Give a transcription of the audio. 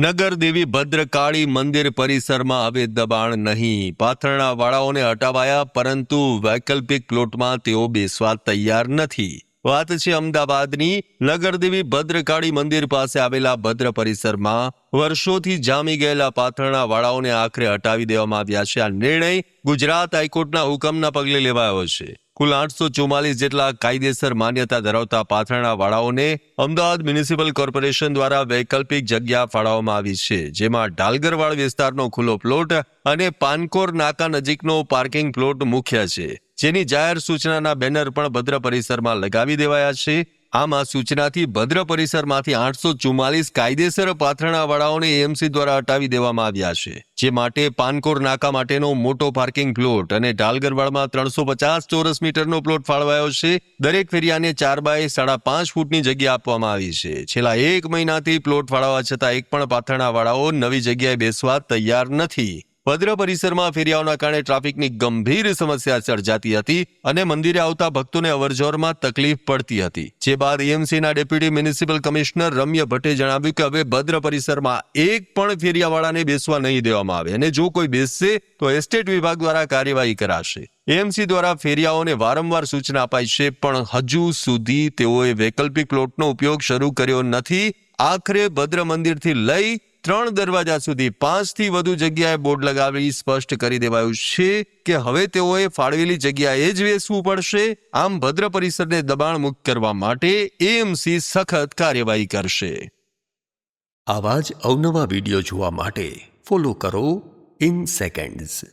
નગર દેવી ભદ્રકાળી મંદિર પરિસરમાં હવે દબાણ નહીં. પાથરણા વાળાઓને હટાવાયા, પરંતુ વૈકલ્પિક પ્લોટમાં તેઓ બેસવા તૈયાર નથી. વાત છે અમદાવાદની. નગરદેવી ભદ્રકાળી મંદિર પાસે આવેલા ભદ્ર પરિસરમાં વર્ષોથી જામી ગયેલા પાથરણા વાળાઓને આખરે હટાવી દેવામાં આવ્યા છે. આ નિર્ણય ગુજરાત હાઈકોર્ટના હુકમના પગલે લેવાયો છે. કુલ આઠસો ચુમ્માલીસ જેટલા કાયદેસર માન્યતા ધરાવતા પાથરણા વાળાઓને અમદાવાદ મ્યુનિસિપલ કોર્પોરેશન દ્વારા વૈકલ્પિક જગ્યા ફાળવવામાં આવી છે, જેમાં ડાલગરવાડ વિસ્તારનો ખુલ્લો પ્લોટ અને પાનકોર નાકા નજીકનો પાર્કિંગ પ્લોટ મુખ્ય છે, જેની જાહેર સૂચનાના બેનર પણ ભદ્ર પરિસરમાં લગાવી દેવાયા છે. આમ સૂચનાથી ભદ્ર પરિસરમાંથી આઠસો ચુમ્માલીસ કાયદેસર પાથરણાવાળાઓને એએમસી દ્વારા હટાવી દેવામાં આવ્યા છે, જે માટે પાનકોર નાકા માટેનો મોટો પાર્કિંગ પ્લોટ અને ઢાલગરવાડમાં ત્રણસો પચાસ ચોરસ મીટરનો પ્લોટ ફાળવાયો છે. દરેક ફેરિયાને ચાર બાય સાડા પાંચ ફૂટની જગ્યા આપવામાં આવી છે. છેલ્લા એક મહિનાથી પ્લોટ ફાળવવા છતાં એક પણ પાથરણાવાળાઓ નવી જગ્યાએ બેસવા તૈયાર નથી. ભદ્ર પરિસરમાં ફેરિયાઓના કારણે ટ્રાફિકની ગંભીર સમસ્યા સર્જાતી હતી અને મંદિરે આવતા ભક્તોને અવરજવરમાં તકલીફ પડતી હતી. જે બાદ એએમસીના ડેપ્યુટી મ્યુનિસિપલ કમિશનર રમ્ય ભટ્ટે જણાવ્યું કે હવે ભદ્ર પરિસરમાં એક પણ ફેરિયાવાળાને બેસવા નહીં દેવામાં આવે અને જો કોઈ બેસશે, તો એસ્ટેટ વિભાગ દ્વારા કાર્યવાહી કરાશે. એએમસી દ્વારા ફેરિયાઓને વારંવાર સૂચના અપાઈ છે, પણ હજુ સુધી તેઓએ વૈકલ્પિક પ્લોટનો ઉપયોગ શરૂ કર્યો નથી. આખરે ભદ્ર મંદિરથી લઈ ત્રણ દરવાજા સુધી પાંચથી વધુ જગ્યાએ બોર્ડ લગાવી સ્પષ્ટ કરી દેવાયું છે કે હવે તેઓએ ફાળવેલી જગ્યાએ જ બેસવું પડશે. આમ ભદ્ર પરિસરને દબાણ મુક્ત કરવા માટે એએમસી સખત કાર્યવાહી કરશે. આવા જ અવનવા વીડિયો જોવા માટે ફોલો કરો ઇન સેકન્ડ્સ